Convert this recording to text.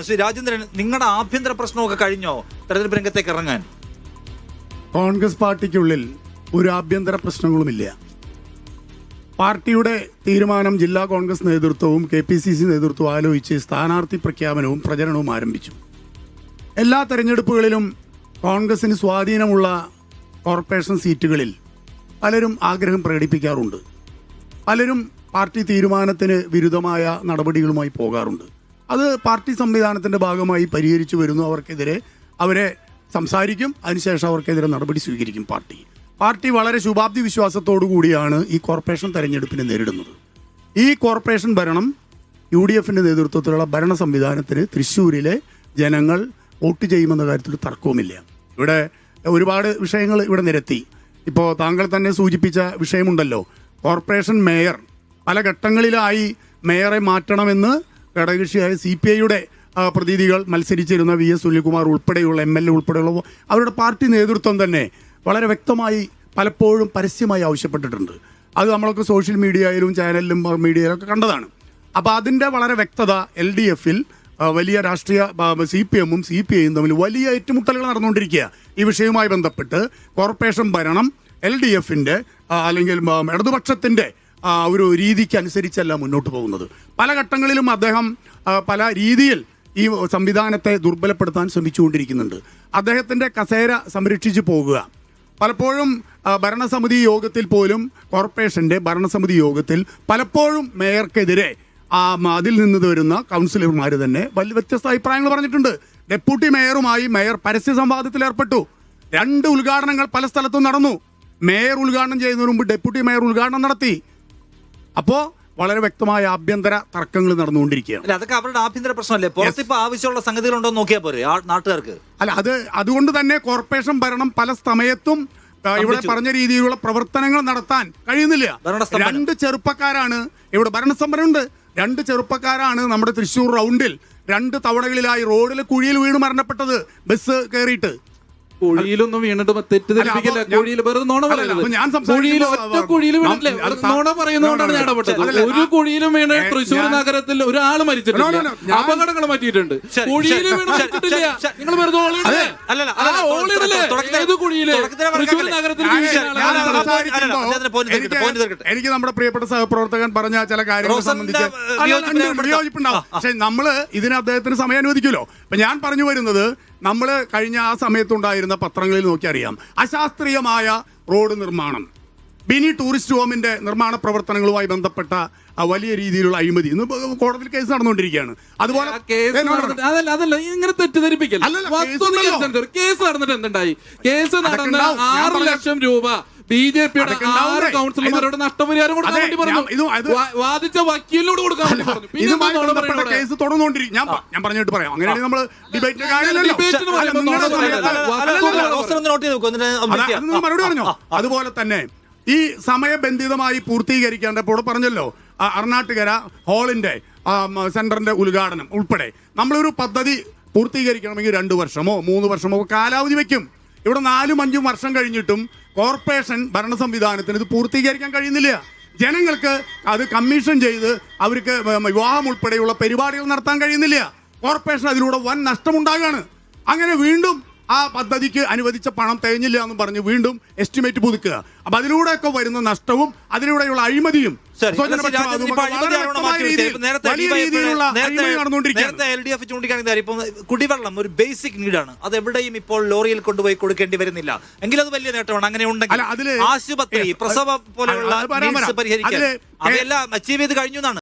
ശ്രീ രാജേന്ദ്രൻ നിങ്ങളുടെ ആഭ്യന്തര പ്രശ്നമൊക്കെ കഴിഞ്ഞോ? തെരഞ്ഞെടുപ്പ് രംഗത്തേക്ക് ഇറങ്ങാൻ. കോൺഗ്രസ് പാർട്ടിക്കുള്ളിൽ ഒരു ആഭ്യന്തര പ്രശ്നങ്ങളുമില്ല. പാർട്ടിയുടെ തീരുമാനം ജില്ലാ കോൺഗ്രസ് നേതൃത്വവും കെ പി സി സി നേതൃത്വവും ആലോചിച്ച് സ്ഥാനാർത്ഥി പ്രഖ്യാപനവും പ്രചരണവും ആരംഭിച്ചു. എല്ലാ തെരഞ്ഞെടുപ്പുകളിലും കോൺഗ്രസിന് സ്വാധീനമുള്ള കോർപ്പറേഷൻ സീറ്റുകളിൽ പലരും ആഗ്രഹം പ്രകടിപ്പിക്കാറുണ്ട്. പലരും പാർട്ടി തീരുമാനത്തിന് വിരുദ്ധമായ നടപടികളുമായി പോകാറുണ്ട്. അത് പാർട്ടി സംവിധാനത്തിന്റെ ഭാഗമായി പരിഹരിച്ചു വരുന്നു. അവർക്കെതിരെ അവരെ സംസാരിക്കും. അതിനുശേഷം അവർക്കെതിരെ നടപടി സ്വീകരിക്കും പാർട്ടി. പാർട്ടി വളരെ ശുഭാപ്തി വിശ്വാസത്തോടു കൂടിയാണ് ഈ കോർപ്പറേഷൻ തെരഞ്ഞെടുപ്പിനെ നേരിടുന്നത്. ഈ കോർപ്പറേഷൻ ഭരണം യു ഡി എഫിന്റെ നേതൃത്വത്തിലുള്ള ഭരണ സംവിധാനത്തിന് തൃശ്ശൂരിലെ ജനങ്ങൾ വോട്ട് ചെയ്യുമെന്ന കാര്യത്തിൽ തർക്കവുമില്ല. ഇവിടെ ഒരുപാട് വിഷയങ്ങൾ ഇവിടെ നിരത്തി. ഇപ്പോൾ താങ്കൾ തന്നെ സൂചിപ്പിച്ച വിഷയമുണ്ടല്ലോ. കോർപ്പറേഷൻ മേയർ പല ഘട്ടങ്ങളിലായി മേയറെ മാറ്റണമെന്ന് ഘടകകക്ഷിയായ സി പി ഐയുടെ പ്രതിനിധികൾ മത്സരിച്ചിരുന്ന വി എസ് സുനിൽകുമാർ ഉൾപ്പെടെയുള്ള എം എൽ എ ഉൾപ്പെടെയുള്ള അവരുടെ പാർട്ടി നേതൃത്വം തന്നെ വളരെ വ്യക്തമായി പലപ്പോഴും പരസ്യമായി ആവശ്യപ്പെട്ടിട്ടുണ്ട്. അത് നമ്മളൊക്കെ സോഷ്യൽ മീഡിയയിലും ചാനലിലും മീഡിയയിലും ഒക്കെ കണ്ടതാണ്. അപ്പോൾ അതിന്റെ വളരെ വ്യക്തത എൽ ഡി എഫിൽ വലിയ രാഷ്ട്രീയ സി പി എമ്മും സി പി ഐയും തമ്മിൽ വലിയ ഏറ്റുമുട്ടലുകൾ നടന്നുകൊണ്ടിരിക്കുക ഈ വിഷയവുമായി ബന്ധപ്പെട്ട് കോർപ്പറേഷൻ ഭരണം എൽ ഡി എഫിന്റെ അല്ലെങ്കിൽ ഇടതുപക്ഷത്തിന്റെ ആ, ഒരു രീതിക്ക് അനുസരിച്ചല്ല മുന്നോട്ട് പോകുന്നത്. പല ഘട്ടങ്ങളിലും അദ്ദേഹം പല രീതിയിൽ ഈ സംവിധാനത്തെ ദുർബലപ്പെടുത്താൻ ശ്രമിച്ചുകൊണ്ടിരിക്കുന്നുണ്ട്. അദ്ദേഹത്തിന്റെ കസേര സംരക്ഷിച്ചു പോകുക. പലപ്പോഴും ഭരണസമിതി യോഗത്തിൽ പോലും കോർപ്പറേഷന്റെ ഭരണസമിതി യോഗത്തിൽ പലപ്പോഴും മേയർക്കെതിരെ അതിൽ നിന്ന് വരുന്ന കൗൺസിലർമാർ തന്നെ വലിയ വ്യത്യസ്ത അഭിപ്രായങ്ങൾ പറഞ്ഞിട്ടുണ്ട്. ഡെപ്യൂട്ടി മേയറുമായി മേയർ പരസ്യ സംവാദത്തിൽ ഏർപ്പെട്ടു. രണ്ട് ഉദ്ഘാടനങ്ങൾ പല സ്ഥലത്തും നടന്നു. മേയർ ഉദ്ഘാടനം ചെയ്യുന്നതിന് മുമ്പ് ഡെപ്യൂട്ടി മേയർ ഉദ്ഘാടനം നടത്തി. അപ്പോ വളരെ വ്യക്തമായ ആഭ്യന്തര തർക്കങ്ങൾ നടന്നുകൊണ്ടിരിക്കുകയാണ്. അല്ല അതൊക്കെ അവരുടെ ആഭ്യന്തര പ്രശ്നമല്ലേ? പുറത്തിപ്പോ ആവശ്യമുള്ള സംഗതികൾ ഉണ്ടോ നോക്കിയാൽ പോരെ ആ നാട്ടുകാർക്ക്? അല്ല അത് അതുകൊണ്ട് തന്നെ കോർപ്പറേഷൻ ഭരണം പല സമയത്തും ഇവിടെ പറഞ്ഞ രീതിയിലുള്ള പ്രവർത്തനങ്ങൾ നടത്താൻ കഴിയുന്നില്ല. രണ്ട് ചെറുപ്പക്കാരാണ് ഇവിടെ ഭരണസമരമുണ്ട് രണ്ട് ചെറുപ്പക്കാരാണ് നമ്മുടെ തൃശ്ശൂർ റൗണ്ടിൽ രണ്ട് തവണകളിലായി റോഡിൽ കുഴിയിൽ വീണ് മരണപ്പെട്ടത്. ബസ് കയറിയിട്ട്. കുഴിയിലൊന്നും വീണിട്ട് തെറ്റിദ്ധരിപ്പിക്കില്ല. ധരിപ്പിക്കില്ല കുഴിയിൽ വെറുതെ നോണ പറയുന്നത് കുഴിയിൽ ഒറ്റ കുഴിയിൽ വീണില്ലേ നോണ പറയുന്നതുകൊണ്ടാണ് ഞാൻ. ഇടപെട്ടത് ഒരു കുഴിയിലും വീണ് തൃശ്ശൂർ നഗരത്തിൽ ഒരാൾ ഞാൻ- അപകടങ്ങൾ പറ്റിയിട്ടുണ്ട് കുഴിയിൽ. നിങ്ങൾ വെറുതെ എനിക്ക് നമ്മുടെ പ്രിയപ്പെട്ട സഹപ്രവർത്തകൻ പറഞ്ഞ ചില കാര്യങ്ങളെ സംബന്ധിച്ച് വിയോജിപ്പുണ്ടാവും. പക്ഷെ നമ്മൾ ഇതിന് അദ്ദേഹത്തിന് സമയം അനുവദിക്കുമല്ലോ. അപ്പൊ ഞാൻ പറഞ്ഞു വരുന്നത് നമ്മൾ കഴിഞ്ഞ ആ സമയത്തുണ്ടായിരുന്ന പത്രങ്ങളിൽ നോക്കി അറിയാം. അശാസ്ത്രീയമായ റോഡ് നിർമ്മാണം. ബിനി ടൂറിസ്റ്റ് ഹോമിന്റെ നിർമ്മാണ പ്രവർത്തനങ്ങളുമായി ബന്ധപ്പെട്ട വലിയ രീതിയിലുള്ള അഴിമതി. ഇന്ന് കോടതിയിൽ കേസ് നടന്നുകൊണ്ടിരിക്കുകയാണ്. അതുപോലെ അതല്ല അതല്ല ഇങ്ങനെ തെറ്റിദ്ധരിപ്പിക്കല്ല? കേസ് നടന്നിട്ട് എന്തുണ്ടായി? കേസ് നടന്ന. ആറ് ലക്ഷം രൂപ ബി ജെ പിയുടെ. ആറ് കൗൺസിലർമാരോട് നഷ്ടപരിഹാരം കൊടുക്കാൻ വേണ്ടി പറഞ്ഞു. ഇത് വാദിച്ച വക്കീലിനോട് കൊടുക്കാൻ വേണ്ടി പറഞ്ഞു. ഇതുമായി ബന്ധപ്പെട്ട കേസ് തുടർന്നുകൊണ്ടിരിക്കും. ഞാൻ ഞാൻ പറഞ്ഞിട്ട് പറയാം. അങ്ങനെയാണെങ്കിൽ നമ്മൾ നിങ്ങൾ മറുപടി പറഞ്ഞോ. അതുപോലെ തന്നെ ഈ സമയബന്ധിതമായി പൂർത്തീകരിക്കേണ്ട ഇപ്പോൾ പറഞ്ഞല്ലോ അർണാട്ടുകര ഹാളിന്റെ സെന്ററിന്റെ ഉദ്ഘാടനം ഉൾപ്പെടെ നമ്മളൊരു പദ്ധതി പൂർത്തീകരിക്കണമെങ്കിൽ രണ്ട് വർഷമോ മൂന്ന് വർഷമോ കാലാവധി വെക്കും. ഇവിടെ നാലും അഞ്ചും വർഷം കഴിഞ്ഞിട്ടും കോർപ്പറേഷൻ ഭരണ സംവിധാനത്തിന് ഇത് പൂർത്തീകരിക്കാൻ കഴിയുന്നില്ല. ജനങ്ങൾക്ക് അത് കമ്മീഷൻ ചെയ്ത് അവർക്ക് വിവാഹം ഉൾപ്പെടെയുള്ള പരിപാടികൾ നടത്താൻ കഴിയുന്നില്ല. കോർപ്പറേഷൻ അതിലൂടെ വൻ നഷ്ടമുണ്ടാകുകയാണ് അങ്ങനെ വീണ്ടും ആ പദ്ധതിക്ക് അനുവദിച്ച പണം തികഞ്ഞില്ല എന്ന് പറഞ്ഞ് വീണ്ടും എസ്റ്റിമേറ്റ് പുതുക്കുക. അപ്പൊ അതിലൂടെയൊക്കെ വരുന്ന നഷ്ടവും അതിലൂടെയുള്ള അഴിമതിയും കുടിവെള്ളം ഒരു ബേസിക് നീഡാണ് അത് എവിടെയും ഇപ്പോൾ ലോറിയിൽ കൊണ്ടുപോയി കൊടുക്കേണ്ടി വരുന്നില്ല. എങ്കിൽ അത് വലിയ നേട്ടമാണ്. അങ്ങനെ ഉണ്ടെങ്കിൽ ആശുപത്രി പ്രസവ പോലെയുള്ള പരിഹരിക്കാൻ അതെല്ലാം അച്ചീവ് ചെയ്ത് കഴിഞ്ഞു എന്നാണ്.